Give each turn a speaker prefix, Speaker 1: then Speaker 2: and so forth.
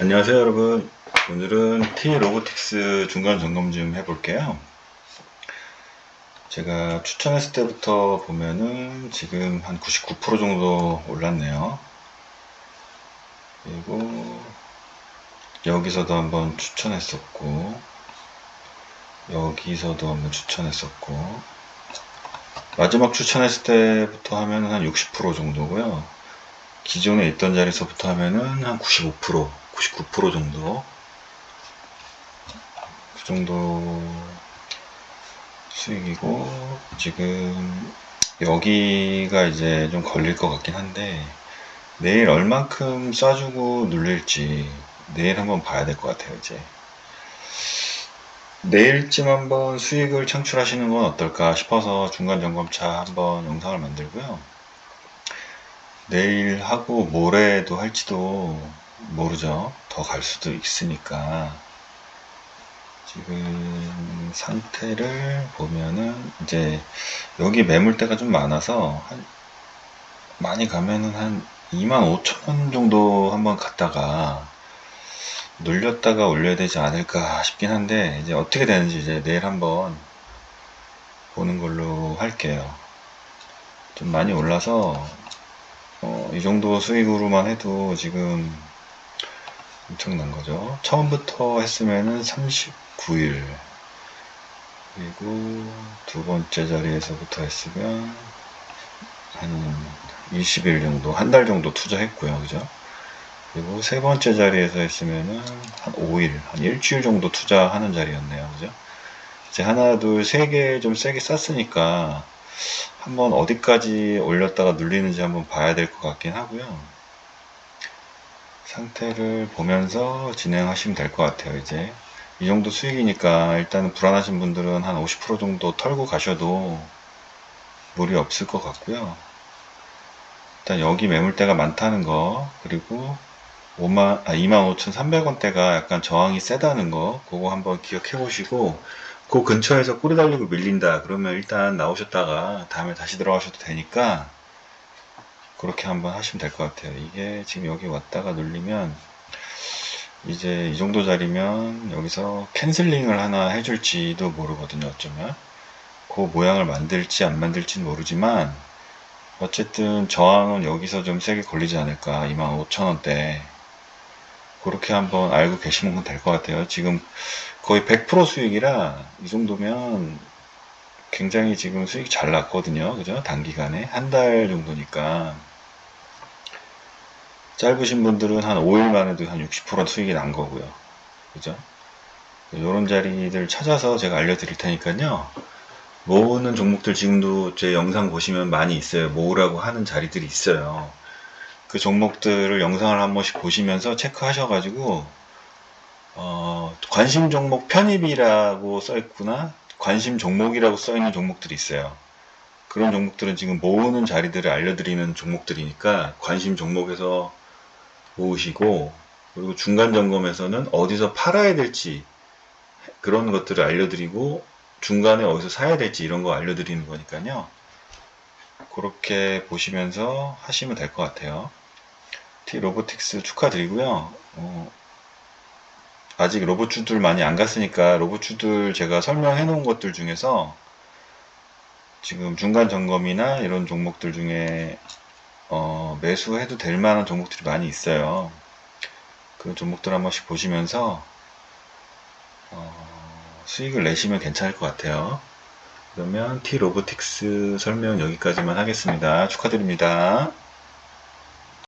Speaker 1: 안녕하세요 여러분. 오늘은 T 로보틱스 중간 점검 좀 해볼게요. 제가 추천했을 때부터 보면은 지금 한 99% 정도 올랐네요. 그리고 여기서도 한번 추천했었고 여기서도 한번 추천했었고 마지막 추천했을 때부터 하면 한 60% 정도고요. 기존에 있던 자리에서부터 하면은 한 95%, 99% 정도. 그 정도 수익이고, 지금 여기가 이제 좀 걸릴 것 같긴 한데, 내일 얼만큼 쏴주고 눌릴지 내일 한번 봐야 될 것 같아요, 이제. 내일쯤 한번 수익을 창출하시는 건 어떨까 싶어서 중간 점검차 한번 영상을 만들고요. 내일 하고 모레도 할지도 모르죠. 더 갈 수도 있으니까. 지금 상태를 보면은 이제 여기 매물대가 좀 많아서 한 많이 가면은 한 25,000원 정도 한번 갔다가 눌렸다가 올려야 되지 않을까 싶긴 한데 이제 어떻게 되는지 이제 내일 한번 보는 걸로 할게요. 좀 많이 올라서 어, 이 정도 수익으로만 해도 지금 엄청난 거죠. 처음부터 했으면은 39일. 그리고 두 번째 자리에서부터 했으면 한 20일 정도, 한 달 정도 투자했고요. 그죠? 그리고 세 번째 자리에서 했으면은 한 5일, 한 일주일 정도 투자하는 자리였네요. 그죠? 이제 하나, 둘, 세 개 좀 세게 쌌으니까 한번 어디까지 올렸다가 눌리는지 한번 봐야 될 것 같긴 하고요. 상태를 보면서 진행하시면 될 것 같아요, 이제. 이 정도 수익이니까 일단은 불안하신 분들은 한 50% 정도 털고 가셔도 무리 없을 것 같고요. 일단 여기 매물대가 많다는 거, 그리고 5만, 아, 25,300원대가 약간 저항이 세다는 거, 그거 한번 기억해 보시고, 그 근처에서 꼬리 달리고 밀린다. 그러면 일단 나오셨다가 다음에 다시 들어가셔도 되니까 그렇게 한번 하시면 될 것 같아요. 이게 지금 여기 왔다가 눌리면 이제 이 정도 자리면 여기서 캔슬링을 하나 해줄지도 모르거든요. 어쩌면 그 모양을 만들지 안 만들지는 모르지만 어쨌든 저항은 여기서 좀 세게 걸리지 않을까 25,000원대 그렇게 한번 알고 계시면 될 것 같아요. 지금 거의 100% 수익이라 이 정도면 굉장히 지금 수익이 잘 났거든요. 그죠? 단기간에 한 달 정도니까 짧으신 분들은 한 5일 만에도 한 60% 수익이 난 거고요. 그죠? 이런 자리들 찾아서 제가 알려드릴 테니까요. 모으는 종목들 지금도 제 영상 보시면 많이 있어요. 모으라고 하는 자리들이 있어요. 그 종목들을 영상을 한 번씩 보시면서 체크하셔가지고 어, 관심 종목 편입이라고 써있구나 관심 종목이라고 써있는 종목들이 있어요. 그런 종목들은 지금 모으는 자리들을 알려드리는 종목들이니까 관심 종목에서 모으시고 그리고 중간 점검에서는 어디서 팔아야 될지 그런 것들을 알려드리고 중간에 어디서 사야 될지 이런 거 알려드리는 거니까요. 그렇게 보시면서 하시면 될 것 같아요. T 로보틱스 축하드리고요. 어, 아직 로봇주들 많이 안 갔으니까 로봇주들 제가 설명해 놓은 것들 중에서 지금 중간 점검이나 이런 종목들 중에 어, 매수해도 될 만한 종목들이 많이 있어요. 그 종목들 한 번씩 보시면서 어, 수익을 내시면 괜찮을 것 같아요. 그러면 T 로보틱스 설명 여기까지만 하겠습니다. 축하드립니다.